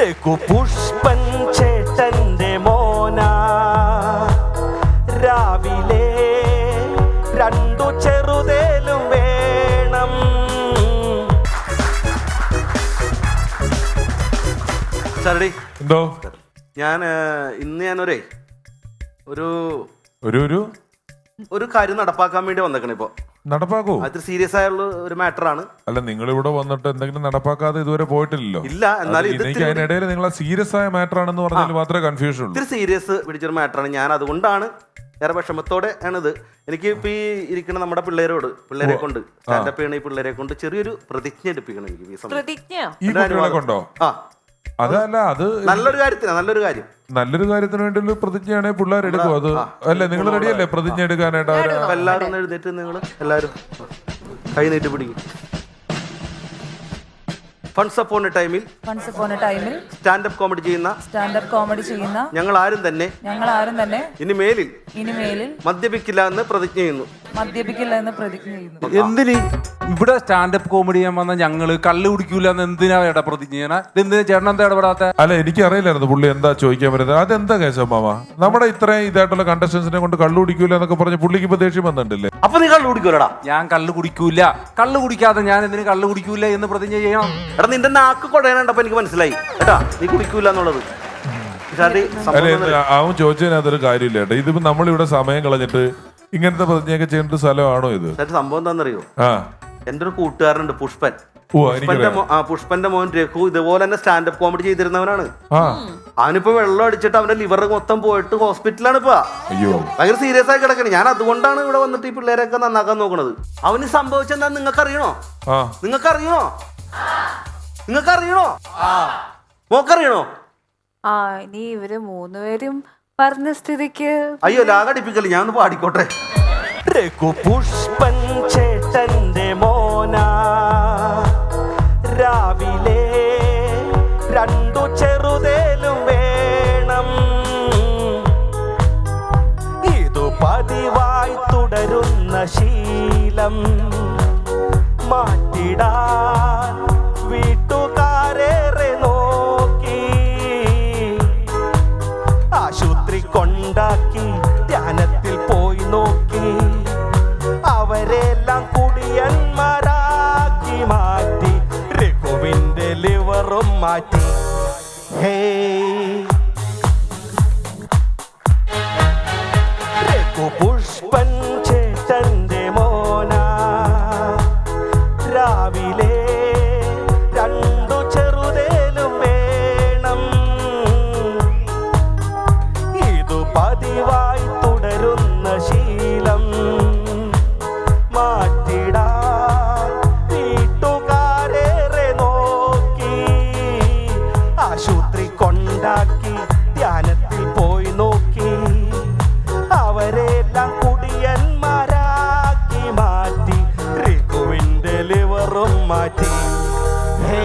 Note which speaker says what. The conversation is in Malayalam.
Speaker 1: രഘു പുഷ്പൻ ചേട്ടന്റെ മോന. രാവിലെ രണ്ടു ചെറുതേലും വേണം. സാറടി.
Speaker 2: എന്തോ?
Speaker 1: ഞാൻ ഇന്ന് ഞാനൊരേ ഒരു
Speaker 2: ഒരു ഒരു?
Speaker 1: ഒരു കാര്യം നടപ്പാക്കാൻ വേണ്ടി വന്നേക്കണ ഇപ്പൊ.
Speaker 2: നടപ്പാക്കൂ.
Speaker 1: അത് സീരിയസ് ആയുള്ള ഒരു മാറ്റർ ആണ്.
Speaker 2: അല്ല നിങ്ങൾ ഇവിടെ വന്നിട്ട് എന്തെങ്കിലും നടപ്പാക്കാതെ ഇതുവരെ പോയിട്ടില്ലല്ലോ.
Speaker 1: ഇല്ല എന്നാലും ഇത്
Speaker 2: എനിക്ക് അതിനിടയിൽ നിങ്ങൾ സീരിയസ് ആയ മാറ്റർ ആണെന്ന് പറഞ്ഞാൽ മാത്രമേ കൺഫ്യൂഷൻ ഉള്ളൂ.
Speaker 1: ഇത്തിരി സീരിയസ് പിടിച്ചൊരു മാറ്ററാണ് ഞാൻ അതുകൊണ്ടാണ് ഏറെ വിഷമത്തോടെ ആണിത്. എനിക്ക് ഇപ്പൊ ഈ ഇരിക്കുന്ന നമ്മുടെ പിള്ളേരോട് പിള്ളേരെ കൊണ്ട് സ്റ്റാൻഡപ്പ് ചെയ്യണ ഈ പിള്ളേരെ കൊണ്ട് ചെറിയൊരു പ്രതിജ്ഞ എടുപ്പിക്കണം എനിക്ക് ഈ സമയത്ത്.
Speaker 3: പ്രതിജ്ഞയോ?
Speaker 2: ഈ കുട്ടികളെ കൊണ്ടോ?
Speaker 1: ആ.
Speaker 2: അതല്ല അത്
Speaker 1: നല്ലൊരു കാര്യത്തിനാ നല്ലൊരു കാര്യം.
Speaker 2: നല്ലൊരു കാര്യത്തിന് വേണ്ടി പ്രതിജ്ഞയാണെങ്കിൽ പിള്ളേർ എടുക്കും അത് അല്ലേ നിങ്ങൾ റെഡിയല്ലേ പ്രതിജ്ഞ എടുക്കാനായിട്ട്
Speaker 1: എല്ലാവരും എഴുന്നേറ്റ് നിങ്ങൾ എല്ലാവരും കൈ നീട്ടി പിടിക്കും. ഫണ്ട്സ് അപ്പോൺ ടൈമിൽ
Speaker 4: ഫൺസ് അപ്പോൺ ടൈമിൽ
Speaker 1: സ്റ്റാൻഡപ്പ് കോമഡി ചെയ്യുന്ന
Speaker 4: സ്റ്റാൻഡപ്പ് കോമഡി ചെയ്യുന്ന
Speaker 1: ഞങ്ങൾ ആരും തന്നെ
Speaker 4: ഞങ്ങൾ ആരും തന്നെ
Speaker 1: ഇനി മേലിൽ
Speaker 4: ഇനിമേലിൽ
Speaker 1: മദ്യപിക്കില്ല എന്ന് പ്രതിജ്ഞ ചെയ്യുന്നു.
Speaker 4: മദ്യപിക്കില്ല എന്ന് പ്രതിജ്ഞ ചെയ്യുന്നു.
Speaker 5: എന്തിന് ഇവിടെ സ്റ്റാൻഡപ്പ് കോമഡി ചെയ്യാൻ വന്ന ഞങ്ങൾ കള്ള് കുടിക്കൂല എന്ന് എന്തിനാ ഏട്ടാ പ്രതിജ്ഞ ചെയ്യണ? ഇതെന്തിനാ ചേട്ടൻ എന്താ ഇടപെടാത്ത?
Speaker 2: അല്ല എനിക്ക് അറിയില്ലായിരുന്നു പുള്ളി എന്താ ചോദിക്കാൻ വരുന്നത്. അതെന്താ കേശവ മാമ? നമ്മുടെ ഇത്രയും ഇതായിട്ടുള്ള കണ്ടസ്റ്റൻസിനെ കൊണ്ട് കള്ളു കുടിക്കൂല എന്നൊക്കെ പറഞ്ഞ് പുള്ളിക്ക് ഇപ്പൊ ദേഷ്യം വന്നിട്ടില്ലേ?
Speaker 1: അപ്പൊ നീ കള്ളു കുടിക്കൂലടാ.
Speaker 5: ഞാൻ കള്ളു കുടിക്കൂല. കള്ളു കുടിക്കാതെ ഞാൻ എന്തിനു കള്ളു കുടിക്കൂല എന്ന് പ്രതിജ്ഞ ചെയ്യണം?
Speaker 1: എടാ നിന്റെ നാക്ക് കൊടയണണ്ടപ്പോ എനിക്ക് മനസ്സിലായി. കേട്ടാ നീ കുടിക്കൂല എന്നുള്ളത്.
Speaker 2: അവൻ ചോദിച്ചതിനകത്തൊരു കാര്യമില്ല കേട്ടോ. ഇതിപ്പോ നമ്മളിവിടെ സമയം കളഞ്ഞിട്ട് ഇങ്ങനത്തെ പ്രതിജ്ഞയൊക്കെ ചെയ്യേണ്ട സ്ഥലമാണോ ഇത്?
Speaker 1: സംഭവം എന്താണെന്നറിയോ?
Speaker 2: ആ.
Speaker 1: എന്റെ ഒരു കൂട്ടുകാരനുണ്ട് പുഷ്പൻ. പുഷ്പന്റെ മോൻ രഘു ഇതുപോലെ തന്നെ സ്റ്റാൻഡപ്പ് കോമഡി ചെയ്തിരുന്നവനാണ്. അവനിപ്പോ വെള്ളം അടിച്ചിട്ട് അവന്റെ ലിവർ മൊത്തം പോയിട്ട് ഹോസ്പിറ്റലാണ് ഇപ്പൊ. ഭയങ്കര സീരിയസ് ആയി കിടക്കണേ. ഞാൻ അതുകൊണ്ടാണ് ഇവിടെ വന്നിട്ട് ഈ പിള്ളേരെയൊക്കെ നന്നാക്കാൻ നോക്കണത്. അവന് സംഭവിച്ചെന്താ നിങ്ങൾക്ക് അറിയണോ
Speaker 2: ആ.
Speaker 1: നിങ്ങൾക്ക് അറിയണോ നിങ്ങൾക്ക് അറിയണോ മോക്കറിയണോ?
Speaker 3: ആ ഇനി ഇവർ മൂന്നുപേരും പറഞ്ഞ സ്ഥിതിക്ക്
Speaker 1: അയ്യോ ലാഗടിപ്പിക്കൽ ഞാൻ ഒന്ന് പാടിക്കോട്ടെ.
Speaker 6: രഘു പുഷ്പൻ ചേട്ടന്റെ മോന. രാവിലെ രണ്ടു ചെറുതേലും വേണം. ഇതു പതിവായി തുടരുന്ന ശീലം മാറ്റിടാൻ നോക്കി. അവരെല്ലാം കുടിയന്മാരാക്കി മാറ്റി. രഘുവിന്റെ ലിവറും മാറ്റി. ഹേ. പുഷ്പൻ ചേട്ടന്റെ മോന. രാവിലെ